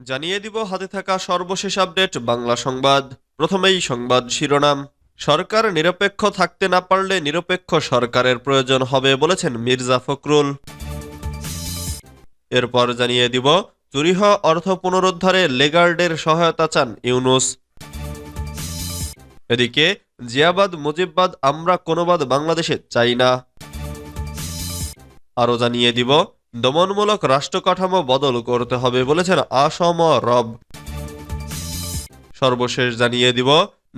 জানিয়ে দিব হাতে থাকা সর্বশেষ আপডেট, বাংলা সংবাদ। প্রথমেই সংবাদ শিরোনাম। সরকার নিরপেক্ষ থাকতে না পারলে নিরপেক্ষ সরকারের প্রয়োজন হবে বলেছেন মির্জা ফখরুল। এরপর জানিয়ে দিব, চুরি হওয়া অর্থ পুনরুদ্ধারে লেগার্ডের সহায়তা চান ইউনুস। এদিকে, জিয়াবাদ, মুজিববাদ, আমরা কোনোবাদ, বাংলাদেশে চাই না। আরও জানিয়ে দিব দমনমূলক রাষ্ট্রকাঠামো বদল করতে হবে বলেছেন আসম রব। সর্বশেষ জানিয়ে দিব,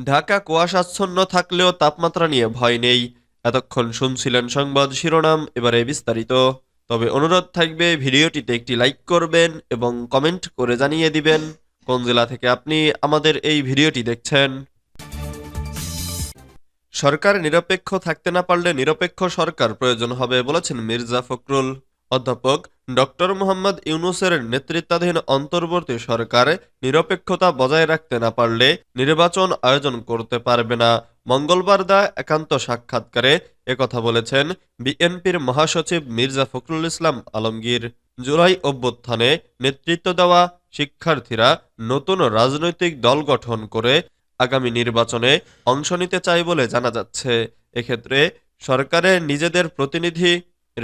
ঢাকা কুয়াশাচ্ছন্ন থাকলেও তাপমাত্রা নিয়ে ভয় নেই। এতক্ষণ শুনছিলেন সংবাদ শিরোনাম, এবারে বিস্তারিত। তবে অনুরোধ থাকবে, ভিডিওটিতে একটি লাইক করবেন এবং কমেন্ট করে জানিয়ে দিবেন কোন জেলা থেকে আপনি আমাদের এই ভিডিওটি দেখছেন। সরকার নিরপেক্ষ থাকতে না পারলে নিরপেক্ষ সরকার প্রয়োজন হবে বলেছেন মির্জা ফখরুল। অধ্যাপক ডক্টর মোহাম্মদ ইউনুসের নেতৃত্বাধীন অন্তর্বর্তী সরকার নিরপেক্ষতা বজায় রাখতে না পারলে নির্বাচন আয়োজন করতে পারবে না। মঙ্গলবার দা একান্ত সাক্ষাৎকারে একথা বলেছেন বিএনপির মহাসচিব মির্জা ফখরুল ইসলাম আলমগীর। জুলাই অভ্যুত্থানে নেতৃত্ব দেওয়া শিক্ষার্থীরা নতুন রাজনৈতিক দল গঠন করে আগামী নির্বাচনে অংশ নিতে চায় বলে জানা যাচ্ছে। এক্ষেত্রে সরকারের নিজেদের প্রতিনিধি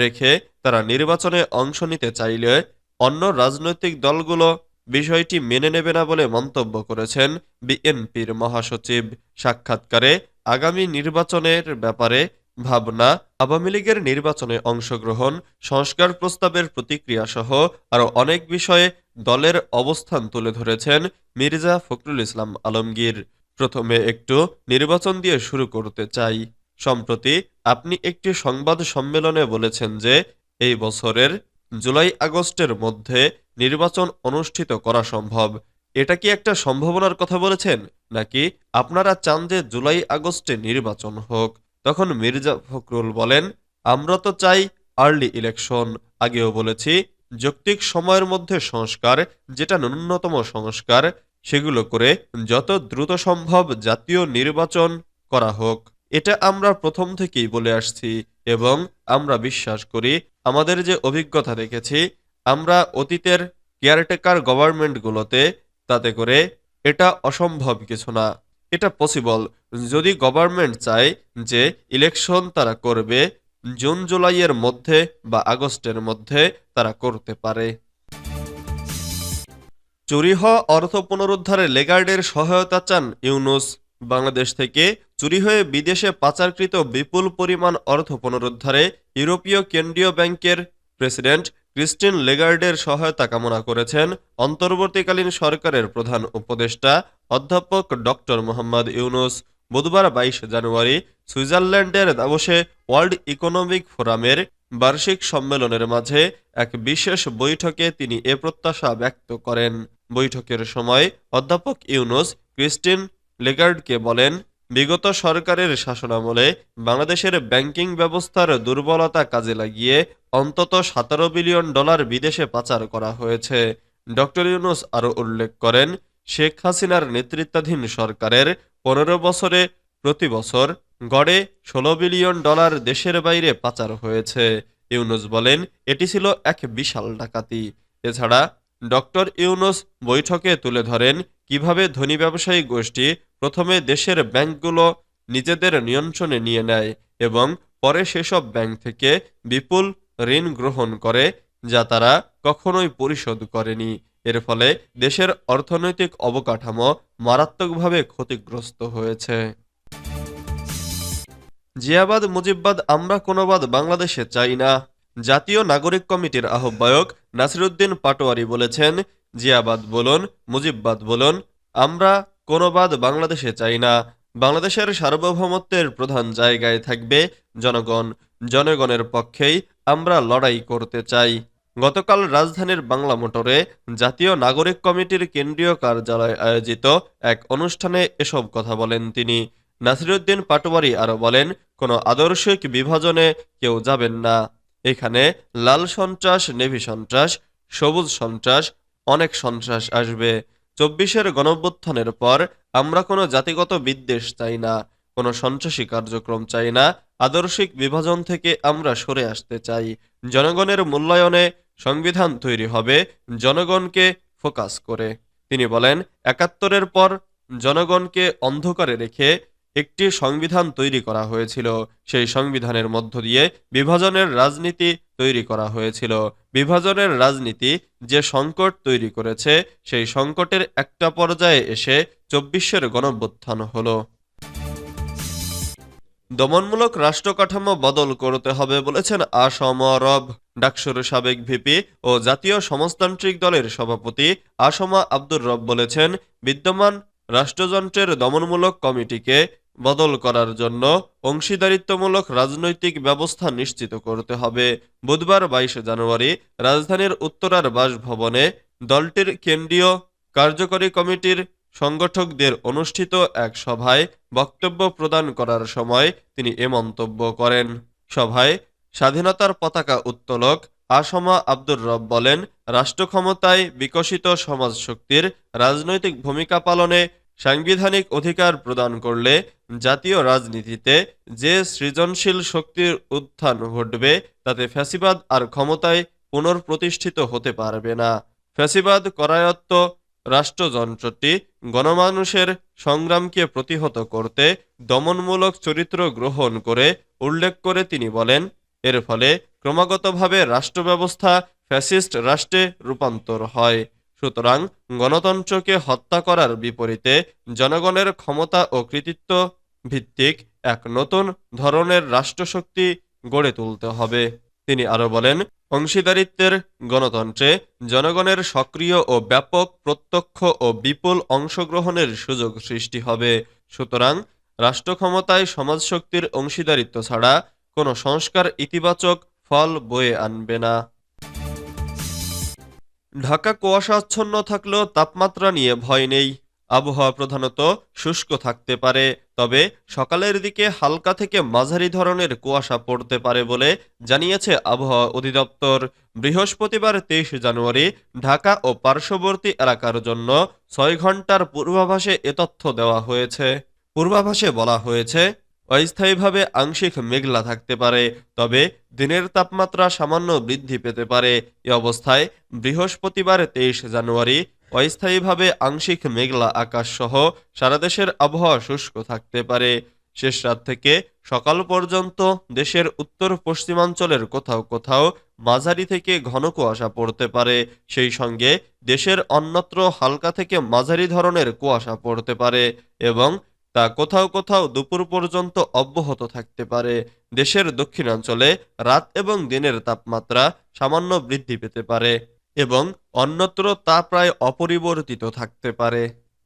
রেখে তারা নির্বাচনে অংশ নিতে চাইলে অন্য রাজনৈতিক দলগুলো বিষয়টি মেনে নেবে না বলে মন্তব্য করেছেন বিএনপির মহাসচিব। সাক্ষাৎকারে আগামী নির্বাচনের ব্যাপারে ভাবনা, আওয়ামী লীগের নির্বাচনে অংশগ্রহণ, সংস্কার প্রস্তাবের প্রতিক্রিয়া সহ আরও অনেক বিষয়ে দলের অবস্থান তুলে ধরেছেন মির্জা ফখরুল ইসলাম আলমগীর। প্রথমে একটু নির্বাচন দিয়ে শুরু করতে চাই। সম্প্রতি আপনি একটি সংবাদ সম্মেলনে বলেছেন যে, এই বছরের জুলাই আগস্টের মধ্যে নির্বাচন অনুষ্ঠিত করা সম্ভব। এটা কি একটা সম্ভাবনার কথা বলেছেন? নাকি আপনারা চান যে জুলাই আগস্টে নির্বাচন হোক? তখন মির্জা ফখরুল বলেন, আমরা তো চাই আর্লি ইলেকশন। আগেও বলেছি, যৌক্তিক সময়ের মধ্যে সংস্কার, যেটা ন্যূনতম সংস্কার, সেগুলো করে যত দ্রুত সম্ভব জাতীয় নির্বাচন করা হোক। এটা আমরা প্রথম থেকেই বলে আসছি এবং আমরা বিশ্বাস করি আমাদের যে অভিজ্ঞতা দেখেছি, আমরা অতীতের কেয়ারটেকার গভর্নমেন্টগুলোতে তাতে করে এটা অসম্ভব কিছু না। এটা পসিবল যদি গভর্নমেন্ট চায় যে ইলেকশন তারা করবে, জুন, জুলাইয়ের মধ্যে বা আগস্টের মধ্যে তারা করতে পারে। চুরি হওয়া অর্থ পুনরুদ্ধারে লেগার্ডের সহায়তা চান ইউনুস। বাংলাদেশ থেকে চুরি হয়ে বিদেশে পাচারকৃত বিপুল পরিমাণ অর্থ পুনরুদ্ধারে ইউরোপীয় কেন্দ্রীয় ব্যাংকের প্রেসিডেন্ট ক্রিস্টিন লেগার্ডের সহায়তা কামনা করেছেন অন্তর্বর্তীকালীন সরকারের প্রধান উপদেষ্টা অধ্যাপক ডক্টর মোহাম্মদ ইউনুস। বুধবার বাইশ জানুয়ারি সুইজারল্যান্ডের দাবসে ওয়ার্ল্ড ইকোনমিক ফোরামের বার্ষিক সম্মেলনের মাঝে এক বিশেষ বৈঠকে তিনি এ প্রত্যাশা ব্যক্ত করেন। বৈঠকের সময় অধ্যাপক ইউনুস ক্রিস্টিন লেগার্ডকে বলেন বিগত সরকারের শাসনামলে বাংলাদেশের ব্যাংকিং ব্যবস্থার দুর্বলতা কাজে লাগিয়ে অন্তত সতেরো বিলিয়ন ডলার বিদেশে পাচার করা হয়েছে। ডক্টর ইউনুস আরও উল্লেখ করেন, শেখ হাসিনার নেতৃত্বাধীন সরকারের পনেরো বছরে প্রতি বছর গড়ে ষোলো বিলিয়ন ডলার দেশের বাইরে পাচার হয়েছে। ইউনুস বলেন, এটি ছিল এক বিশাল ডাকাতি। এছাড়া ডক্টর ইউনুস বৈঠকে তুলে ধরেন কীভাবে ধনী ব্যবসায়ী গোষ্ঠী প্রথমে দেশের ব্যাংকগুলো নিজেদের নিয়ন্ত্রণে নিয়ে নেয় এবং পরে সেসব ব্যাংক থেকে বিপুল ঋণ গ্রহণ করে, যা তারা কখনোই পরিশোধ করেনি। এর ফলে দেশের অর্থনৈতিক অবকাঠামো মারাত্মকভাবে ক্ষতিগ্রস্ত হয়েছে। জিয়াবাদ, মুজিববাদ, আমরা কোনোবাদ, বাংলাদেশে চাই না। জাতীয় নাগরিক কমিটির আহ্বায়ক নাসিরুদ্দিন পাটোয়ারি বলেছেন, জিয়াবাদ বলুন, মুজিববাদ বলুন, আমরা কোনোবাদ বাংলাদেশে চাই না। বাংলাদেশের সার্বভৌমত্বের প্রধান জায়গায় থাকবে জনগণ। জনগণের পক্ষেই আমরা লড়াই করতে চাই। গতকাল রাজধানীর বাংলা মোটরে জাতীয় নাগরিক কমিটির কেন্দ্রীয় কার্যালয়ে আয়োজিত এক অনুষ্ঠানে এসব কথা বলেন তিনি। নাসিরুদ্দিন পাটোয়ারি আরও বলেন, কোনো আদর্শিক বিভাজনে কেউ যাবেন না। এখানে লাল সন্ত্রাস, নেভি সন্ত্রাস, সবুজ সন্ত্রাস, অনেক সন্ত্রাস আসবে। চব্বিশের গণঅভ্যুত্থানের পর আমরা কোনো জাতিগত বিদ্বেষ চাই না, কোনো সন্ত্রাসী কার্যক্রম চাই না, আদর্শিক বিভাজন থেকে আমরা সরে আসতে চাই। জনগণের মূল্যায়নে সংবিধান তৈরি হবে জনগণকে ফোকাস করে। তিনি বলেন, একাত্তরের পর জনগণকে অন্ধকারে রেখে একটি সংবিধান তৈরি করা হয়েছিল। সেই সংবিধানের মধ্য দিয়ে বিভাজনের রাজনীতি তৈরি করা হয়েছিল। বিভাজনের রাজনীতি যে সংকট তৈরি করেছে, সেই সংকটের একটা পর্যায়ে এসে চব্বিশের গণভ্যুত্থান হলো। দমনমূলক রাষ্ট্র কাঠামো বদল করতে হবে বলেছেন আসম রব ডাকসুর সাবেক ভিপি ও জাতীয় সমাজতান্ত্রিক দলের সভাপতি আসমা আব্দুর রব বলেছেন, বিদ্যমান রাষ্ট্রযন্ত্রের দমনমূলক কমিটিকে বদল করার জন্য অংশীদারিত্বমূলক রাজনৈতিক ব্যবস্থা নিশ্চিত করতে হবে। বুধবার বাইশে জানুয়ারি রাজধানীর উত্তরার বাসভবনে দলটির কেন্দ্রীয় কার্যকরী কমিটির সংগঠকদের অনুষ্ঠিত এক সভায় বক্তব্য প্রদান করার সময় তিনি এ মন্তব্য করেন। সভায় স্বাধীনতার পতাকা উত্তোলক আসমা আব্দুর রব বলেন রাষ্ট্র ক্ষমতায় বিকশিত সমাজ শক্তির রাজনৈতিক ভূমিকা পালনে সাংবিধানিক অধিকার প্রদান করলে জাতীয় রাজনীতিতে যে সৃজনশীল শক্তির উত্থান ঘটবে, তাতে ফ্যাসিবাদ আর ক্ষমতায় পুনর্প্রতিষ্ঠিত হতে পারবে না। ফ্যাসিবাদ করায়ত্ত রাষ্ট্রযন্ত্রটি গণমানুষের সংগ্রামকে প্রতিহত করতে দমনমূলক চরিত্র গ্রহণ করে উল্লেখ করে তিনি বলেন, এর ফলে ক্রমাগতভাবে রাষ্ট্র ব্যবস্থা ফ্যাসিস্ট রাষ্ট্রে রূপান্তর হয়। সুতরাং গণতন্ত্রকে হত্যা করার বিপরীতে জনগণের ক্ষমতা ও কৃতিত্ব ভিত্তিক এক নতুন ধরনের রাষ্ট্রশক্তি গড়ে তুলতে হবে। তিনি আরও বলেন, অংশীদারিত্বের গণতন্ত্রে জনগণের সক্রিয় ও ব্যাপক প্রত্যক্ষ ও বিপুল অংশগ্রহণের সুযোগ সৃষ্টি হবে। সুতরাং রাষ্ট্র ক্ষমতায় সমাজশক্তির অংশীদারিত্ব ছাড়া কোনো সংস্কার ইতিবাচক ফল বয়ে আনবে না। ঢাকা কুয়াশাচ্ছন্ন থাকলেও তাপমাত্রা নিয়ে ভয় নেই। আবহাওয়া প্রধানত শুষ্ক থাকতে পারে, তবে সকালের দিকে হালকা থেকে মাঝারি ধরনের কুয়াশা পড়তে পারে বলে জানিয়েছে আবহাওয়া অধিদপ্তর। বৃহস্পতিবার তেইশ জানুয়ারি ঢাকা ও পার্শ্ববর্তী এলাকার জন্য ছয় ঘণ্টার পূর্বাভাসে এ তথ্য দেওয়া হয়েছে। পূর্বাভাসে বলা হয়েছে অস্থায়ীভাবে আংশিক মেঘলা থাকতে পারে, তবে দিনের তাপমাত্রা সামান্য বৃদ্ধি পেতে পারে। এ অবস্থায় বৃহস্পতিবার তেইশ জানুয়ারি অস্থায়ীভাবে আংশিক মেঘলা আকাশ সহ সারা দেশের আবহাওয়া শুষ্ক থাকতে পারে। শেষ রাত থেকে সকাল পর্যন্ত দেশের উত্তর পশ্চিমাঞ্চলের কোথাও কোথাও মাঝারি থেকে ঘন কুয়াশা পড়তে পারে। সেই সঙ্গে দেশের অন্যত্র হালকা থেকে মাঝারি ধরনের কুয়াশা পড়তে পারে এবং তা কোথাও কোথাও দুপুর পর্যন্ত অব্যাহত থাকতে পারে। দেশের দক্ষিণাঞ্চলে রাত এবং দিনের তাপমাত্রা সামান্য বৃদ্ধি পেতে পারে এবং অন্যত্র তা প্রায় অপরিবর্তিত থাকতে পারে।